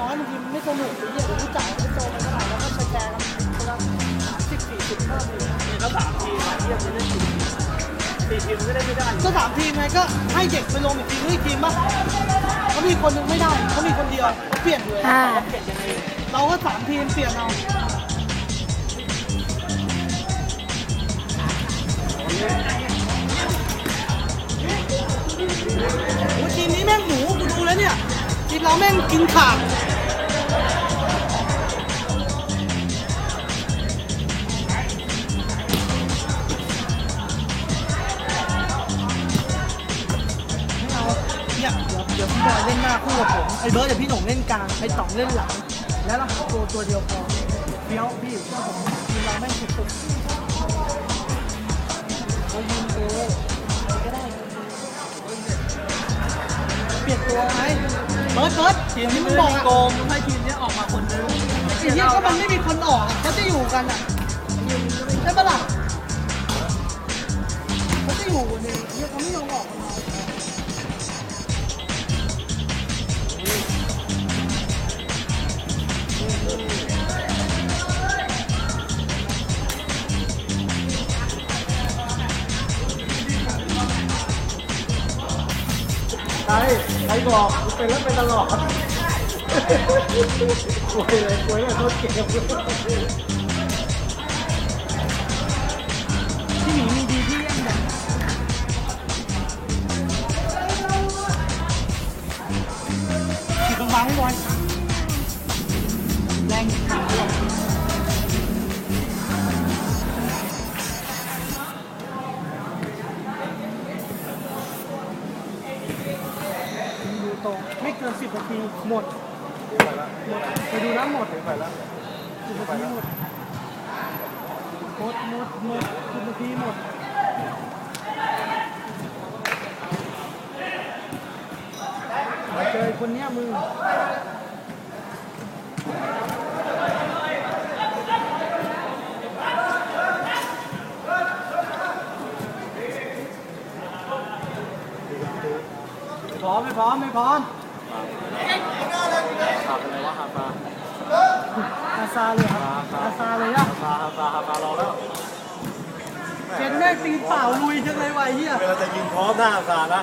น้อยบางทีมันไม่สนุกไอ้เหี้ยเดี๋ยวกูจ่ายไม่โตมันเท่าไหร่แล้วก็สแกนกันคนละสิบสี่สิบเพิ่มอีกนี่ก็สามทีมอะเยี่ยมจะได้สี่สี่ทีมก็ได้ไม่ได้ก็สามทีมไงก็ให้เด็กไปลงอีกทีมนึงอีกทีมป่ะเขามีคนหนึงไม่ได้เขามีคนเดียวเขาเปลี่ยนเลยอ่า เปลี่ยนยังไงเราก็สามทีมเปลี่ยนเอา เราแม่งกินขาดไม่เอาเนี่ยเดี๋ยวพี่บอยเล่นหน้าคู่กับผม ไอ้เบิร์ดเดี๋ยวพี่หนุ่มเล่นกลาง ไอ้ต่องเล่นหลัง แล้วเราตัวตัวเดียวพอเฟี้ยวพี่เชื่อผมทีมเราไม่งสุดๆเรายิงตัวก็ได้ เปลี่ยนตัวไหม เบิร์ดเบิร์ดทีมนี้มันบอกกอะโกงต้องให้ทีมนี้ออกมาคนนึงไอ้เหี้ยก็มันไม่มีคนออกเขาจะอยู่กันอะใช่ปะล่ะเขาจะอยู่กันเองเหี้ยเขาไม่ยอมออก ใครใครบอกเป็นแล้วเป็นตลอดคุยเลยคุยเลยโคตรเก่งพี่หมีมีดีที่ย่งแบบขีดบางๆให้บอยแรงขา เกินสิบนาทีหมดหมดไปดูนะหมดไปแล้วสิบนาทีหมดหมดหมดหมดสิบนาทีหมดมาเจอคนเนี้ยมึงพร้อมไม่พร้อมไม่พร้อม ขับอะไรวะขับมาอาซาเลยครับอาซาเลยอะฮาฟาฮาฟารอแล้วเจนแม่งตีนเปล่าลุยจังเลยวะไอ้เหี้ย เวลาจะยิงพร้อมหน้าสานะ